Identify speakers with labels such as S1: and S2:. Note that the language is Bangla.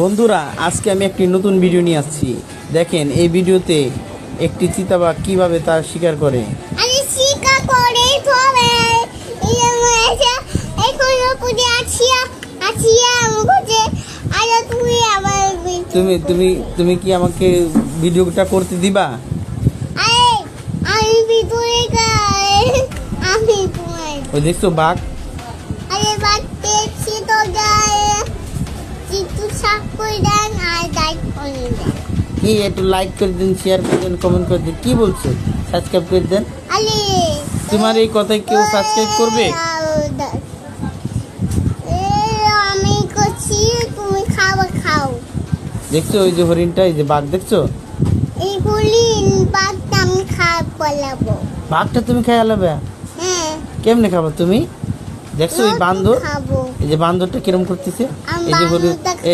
S1: বন্ধুরা আজকে আমি একটি নতুন ভিডিও নিয়ে আসছি। দেখেন এই ভিডিওতে একটি চিতাবাঘ কীভাবে তার শিকার করে।
S2: তুমি
S1: তুমি তুমি কি আমাকে ভিডিওটা করতে দিবা? ওই দেখছ বাঘ?
S2: চিত্তু করে দেন আর লাইক করে দেন।
S1: কি একটু লাইক করে দিন শেয়ার করে দেন কমেন্ট করে দিন কি বলছো? সাবস্ক্রাইব করে দেন। তোমার এই কথায় কেউ সাবস্ক্রাইব করবে?
S2: আমি করছি তুমি খাবার খাও।
S1: দেখছ ওই যে হরিণটা এই যে বাঘ দেখছ?
S2: এইগুলি বাদটা আমি
S1: বাঘটা তুমি খেয়ে আলাবে
S2: হ্যাঁ।
S1: কেমনে খাব তুমি? দেখছ এই বান্দর? এই যে বান্দরটা কিরম করতেছে? এই যে হরিণ